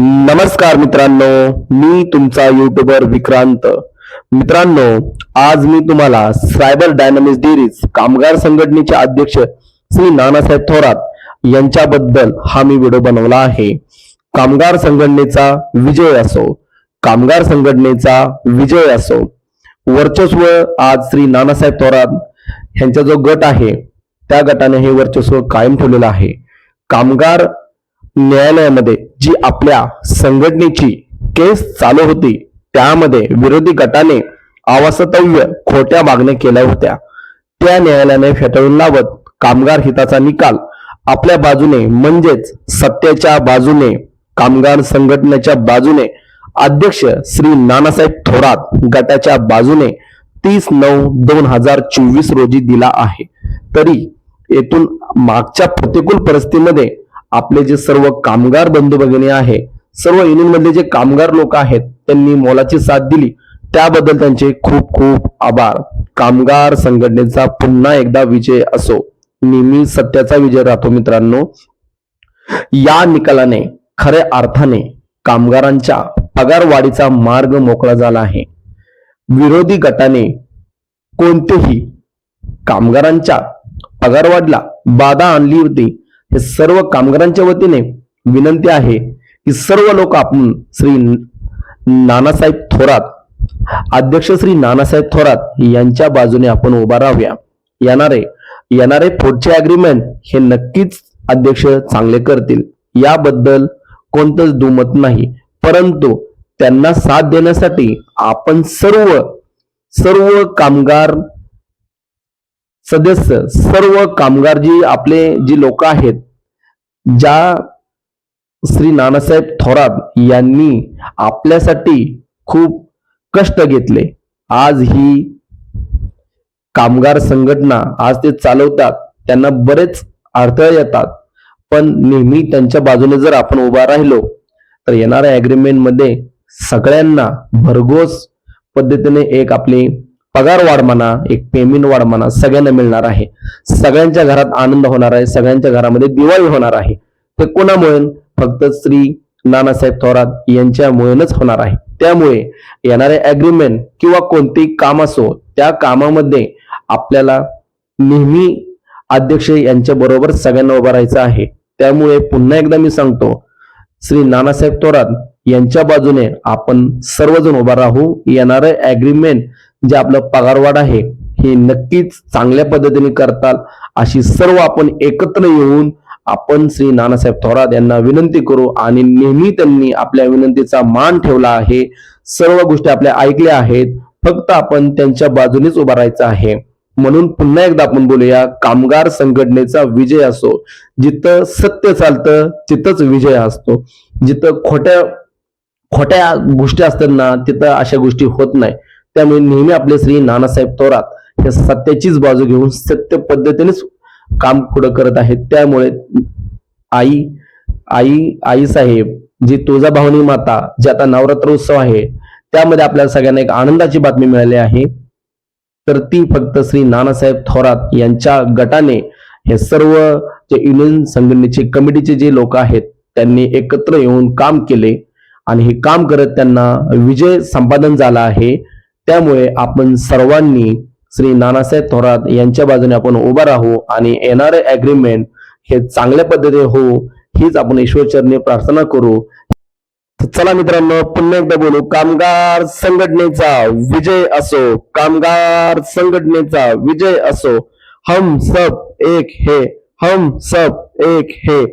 नमस्कार मित्रांनो मी तुमचा युट्यूबर विक्रांत. मित्रांनो आज मी तुम्हाला सायबर डायनामिक्स डेअरीज कामगार संघटनेचे अध्यक्ष श्री नानासाहेब थोरात यांच्याबद्दल हा मी व्हिडिओ बनवला आहे. कामगार संघटनेचा विजय असो कामगार संघटनेचा विजय असो वर्चस्व आज श्री नानासाहेब थोरात यांचा जो गट आहे त्या गटाने हे वर्चस्व कायम ठेवलेलं आहे. कामगार न्यायालयामध्ये जी आपल्या संघटनेची केस चालू होती त्यामध्ये विरोधी गटाने आवासतव्य खोट्या मागण्या केल्या होत्या. त्या न्यायालयाने फेटाळून लावत कामगार हिताचा निकाल आपल्या बाजूने म्हणजेच सत्तेच्या बाजूने कामगार संघटनेच्या बाजूने अध्यक्ष श्री नानासाहेब थोरात गटाच्या बाजूने तीस नऊ दोन हजार चोवीस रोजी दिला आहे. तरी येथून मागच्या प्रतिकूल परिस्थितीमध्ये आपले जे सर्व कामगार बंधू भगिनी आहे सर्व युनियनमधले जे कामगार लोक आहेत त्यांनी मोलाची साथ दिली. त्याबद्दल त्यांचे खूप खूप आभार. कामगार संघटनेचा पुन्हा एकदा विजय असो. नेहमी सत्याचा विजय राहतो मित्रांनो. या निकालाने खऱ्या अर्थाने कामगारांच्या पगारवाढीचा मार्ग मोकळा झाला आहे. विरोधी गटाने कोणतेही कामगारांच्या पगारवाढीला बाधा आणली होती हे सर्व कामगारांच्या वतीने विनंती आहे की सर्व लोक आपण श्री नानासाहेब थोरात अध्यक्ष श्री नानासाहेब थोरात यांच्या बाजूने आपण उभा राहूया. येणारे येणारे पुढचे अग्रीमेंट हे नक्कीच अध्यक्ष चांगले करतील. याबद्दल कोणतंच दुमत नाही. परंतु त्यांना साथ देण्यासाठी आपण सर्व सर्व कामगार सदस्य सर्व कामगार जी आपले जी लोक आहेत ज्या श्री नानासाहेब थोरात यांनी आपल्यासाठी खूप कष्ट घेतले. आज ही कामगार संघटना आज ते चालवतात त्यांना बरेच अडथळे येतात. पण नेहमी त्यांच्या बाजूने जर आपण उभा राहिलो तर येणाऱ्या अग्रीमेंटमध्ये सगळ्यांना भरघोस पद्धतीने एक आपली पगार वाढ म्हणा एक पेमेंट वाढ म्हणा सगळ्यांना मिळणार आहे. सगळ्यांच्या घरात आनंद होणार आहे सगळ्यांच्या घरामध्ये दिवाळी होणार आहे. ते कोणामुळे? फक्त श्री नानासाहेब थोरात यांच्यामुळेच होणार आहे. त्यामुळे येणारे अग्रीमेंट किंवा कोणतेही काम असो त्या कामामध्ये आपल्याला नेहमी अध्यक्ष यांच्या बरोबर सगळ्यांना उभं राहायचं आहे. त्यामुळे पुन्हा एकदा मी सांगतो श्री नानासाहेब थोरात यांच्या बाजूने आपण सर्वजण उभा राहू. येणारे अग्रीमेंट जे आपलं पगारवाढ आहे हे नक्कीच चांगल्या पद्धतीने करताल. अशी सर्व आपण एकत्र येऊन आपण श्री नानासाहेब थोरात यांना विनंती करू आणि नेहमी त्यांनी आपल्या विनंतीचा मान ठेवला आहे. सर्व गोष्टी आपल्या ऐकल्या आहेत. फक्त आपण त्यांच्या बाजूनेच उभा राहायचं आहे. म्हणून पुन्हा एकदा आपण बोलूया कामगार संघटनेचा विजय असो जिथं सत्य चालतं तिथंच विजय असतो. जिथं खोट्या खोट्या गोष्टी असतात ना तिथं अशा गोष्टी होत नाही. त्यामुळे नेहमी आपले श्री नानासाहेब थोरात हे सत्याचीच बाजू घेऊन सत्य पद्धतीनेच काम पुढं करत आहेत. त्यामुळे आई आई आई साहेब जी तुळजाभवानी माता जे आता नवरात्र उत्सव आहे त्यामध्ये आपल्याला सगळ्यांना एक आनंदाची बातमी मिळाली आहे. तर ती फक्त श्री नानासाहेब थोरात यांच्या गटाने हे सर्व जे युनियन संघटनेचे कमिटीचे जे लोक आहेत त्यांनी एकत्र येऊन काम केले. आणि हे काम करत त्यांना विजय संपादन झाला आहे. त्यामुळे आपण सर्वांनी श्री नानासाहेब थोरात यांच्या बाजूने आपण उभा राहू आणि येणारे अग्रीमेंट हे चांगल्या पद्धतीने हो हीच आपण ईश्वरचरणी प्रार्थना करू. चला मित्रांनो पुन्हा एकदा बोलू. कामगार संघटनेचा विजय असो कामगार संघटनेचा विजय असो हम सब एक हे हम सब एक हे.